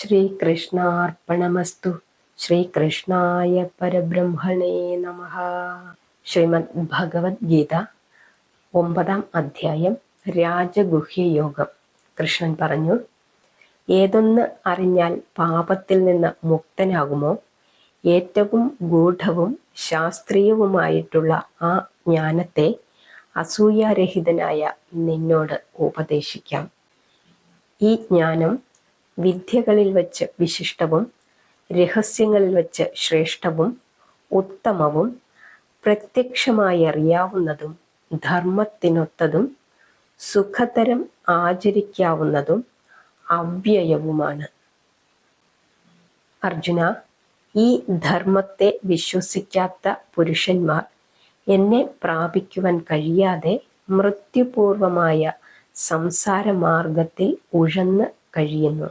ശ്രീകൃഷ്ണാർപ്പണമസ്തു. ശ്രീകൃഷ്ണായ പരബ്രഹ്മണേ നമ. ശ്രീമദ് ഭഗവത്ഗീത ഒമ്പതാം അധ്യായം രാജഗുഹ്യയോഗം കൃഷ്ണൻ പറഞ്ഞു ഏതൊന്ന് അറിഞ്ഞാൽ പാപത്തിൽ നിന്ന് മുക്തനാകുമോ? ഏറ്റവും ഗൂഢവും ശാസ്ത്രീയവുമായിട്ടുള്ള ആ ജ്ഞാനത്തെ അസൂയാരഹിതനായ നിന്നോട് ഉപദേശിക്കാം. ഈ ജ്ഞാനം വിദ്യകളിൽ വച്ച് വിശിഷ്ടവും രഹസ്യങ്ങളിൽ വച്ച് ശ്രേഷ്ഠവും ഉത്തമവും പ്രത്യക്ഷമായി അറിയാവുന്നതും ധർമ്മത്തിനൊത്തതും സുഖതരം ആചരിക്കാവുന്നതും അവ്യയവുമാണ്. അർജുന ഈ ധർമ്മത്തെ വിശ്വസിക്കാത്ത പുരുഷന്മാർ എന്നെ പ്രാപിക്കുവാൻ കഴിയാതെ മൃത്യുപൂർവമായ സംസാരമാർഗത്തിൽ ഉഴന്ന് കഴിയുന്നു.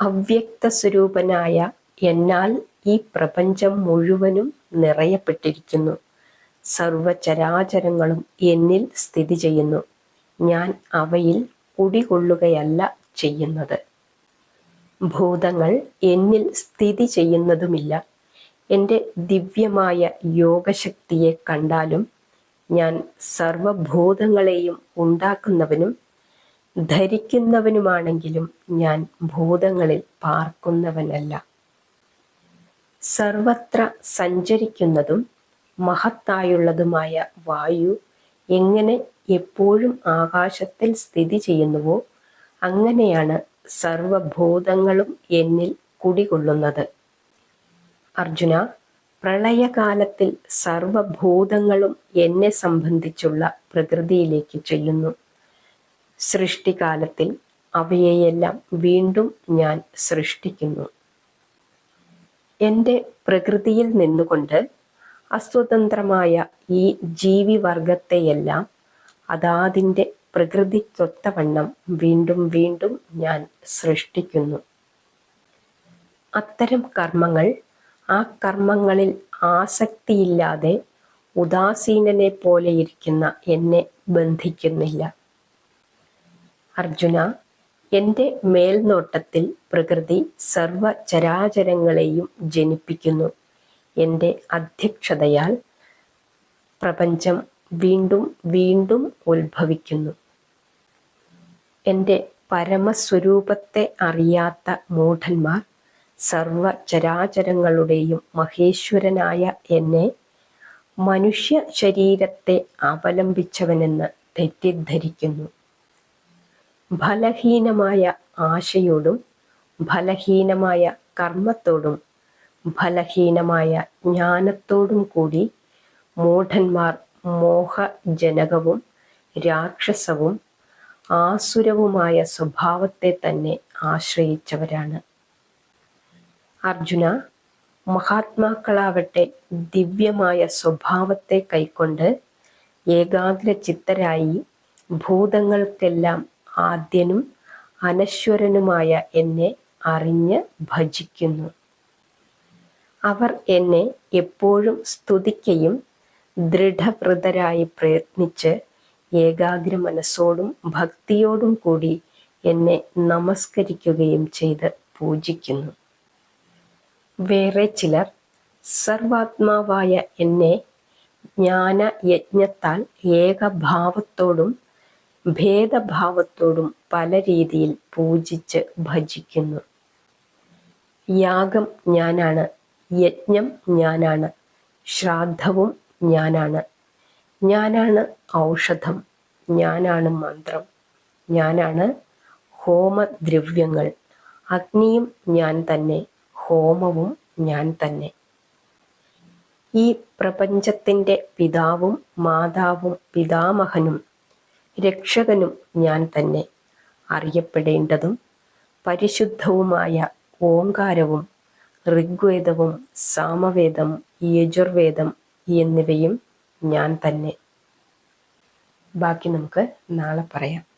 അവ്യക്ത സ്വരൂപനായ എന്നാൽ ഈ പ്രപഞ്ചം മുഴുവനും നിറയപ്പെട്ടിരിക്കുന്നു. സർവചരാചരങ്ങളും എന്നിൽ സ്ഥിതി ചെയ്യുന്നു. ഞാൻ അവയിൽ കുടികൊള്ളുകയല്ല ചെയ്യുന്നത്. ഭൂതങ്ങൾ എന്നിൽ സ്ഥിതി ചെയ്യുന്നതുമില്ല. എന്റെ ദിവ്യമായ യോഗശക്തിയെ കണ്ടാലും ഞാൻ സർവഭൂതങ്ങളെയും ഉണ്ടാക്കുന്നവനും ധരിക്കുന്നവനുമാണെങ്കിലും ഞാൻ ഭൂതങ്ങളിൽ പാർക്കുന്നവനല്ല. സർവത്ര സഞ്ചരിക്കുന്നതും മഹത്തായുള്ളതുമായ വായു എങ്ങനെ എപ്പോഴും ആകാശത്തിൽ സ്ഥിതി ചെയ്യുന്നുവോ അങ്ങനെയാണ് സർവഭൂതങ്ങളും എന്നിൽ കുടികൊള്ളുന്നത്. അർജുന പ്രളയകാലത്തിൽ സർവഭൂതങ്ങളും എന്നെ സംബന്ധിച്ചുള്ള പ്രകൃതിയിലേക്ക് ചെല്ലുന്നു. സൃഷ്ടികാലത്തിൽ അവയെയെല്ലാം വീണ്ടും ഞാൻ സൃഷ്ടിക്കുന്നു. എന്റെ പ്രകൃതിയിൽ നിന്നുകൊണ്ട് അസ്വതന്ത്രമായ ഈ ജീവിവർഗത്തെയെല്ലാം അതാതിന്റെ പ്രകൃതിക്കൊത്തവണ്ണം വീണ്ടും വീണ്ടും ഞാൻ സൃഷ്ടിക്കുന്നു. അത്തരം കർമ്മങ്ങൾ ആ കർമ്മങ്ങളിൽ ആസക്തിയില്ലാതെ ഉദാസീനനെ പോലെ ഇരിക്കുന്ന എന്നെ ബന്ധിക്കുന്നില്ല. അർജുന എന്റെ മേൽനോട്ടത്തിൽ പ്രകൃതി സർവ ചരാചരങ്ങളെയും ജനിപ്പിക്കുന്നു. എന്റെ അധ്യക്ഷതയാൽ പ്രപഞ്ചം വീണ്ടും വീണ്ടും ഉത്ഭവിക്കുന്നു. എന്റെ പരമസ്വരൂപത്തെ അറിയാത്ത മൂഢന്മാർ സർവ ചരാചരങ്ങളുടെയും മഹേശ്വരനായ എന്നെ മനുഷ്യ ശരീരത്തെ അവലംബിച്ചവനെന്ന് തെറ്റിദ്ധരിക്കുന്നു. ഫലഹീനമായ ആശയോടും ഫലഹീനമായ കർമ്മത്തോടും ഫലഹീനമായ ജ്ഞാനത്തോടും കൂടി മൂഢന്മാർ മോഹജനകവും രാക്ഷസവും ആസുരവുമായ സ്വഭാവത്തെ തന്നെ ആശ്രയിച്ചവരാണ്. അർജുന മഹാത്മാക്കളാവട്ടെ ദിവ്യമായ സ്വഭാവത്തെ കൈക്കൊണ്ട് ഏകാഗ്ര ചിത്തരായി ഭൂതങ്ങൾക്കെല്ലാം ആദ്യനും അനശ്വരനുമായ എന്നെ അറിഞ്ഞ് ഭജിക്കുന്നു. അവർ എന്നെ എപ്പോഴും സ്തുതിക്കുകയും ദൃഢവൃതരായി പ്രയത്നിച്ച് ഏകാഗ്ര മനസ്സോടും ഭക്തിയോടും കൂടി എന്നെ നമസ്കരിക്കുകയും ചെയ്ത് പൂജിക്കുന്നു. വേറെ ചിലർ സർവാത്മാവായ എന്നെ ജ്ഞാന യജ്ഞത്താൽ ഏകഭാവത്തോടും ഭേദഭാവത്തോടും പല രീതിയിൽ പൂജിച്ച് ഭജിക്കുന്നു. യാഗം ഞാനാണ് യജ്ഞം ഞാനാണ് ശ്രാദ്ധവും ഞാനാണ്. ഞാനാണ് ഔഷധം ഞാനാണ് മന്ത്രം ഞാനാണ് ഹോമദ്രവ്യങ്ങൾ. അഗ്നിയും ഞാൻ തന്നെ ഹോമവും ഞാൻ തന്നെ. ഈ പ്രപഞ്ചത്തിന്റെ പിതാവും മാതാവും പിതാമഹനും രക്ഷകനും ഞാൻ തന്നെ. അറിയപ്പെടേണ്ടതും പരിശുദ്ധവുമായ ഓങ്കാരവും ഋഗ്വേദവും സാമവേദം യജുർവേദം എന്നിവയും ഞാൻ തന്നെ. ബാക്കി നമുക്ക് നാളെ പറയാം.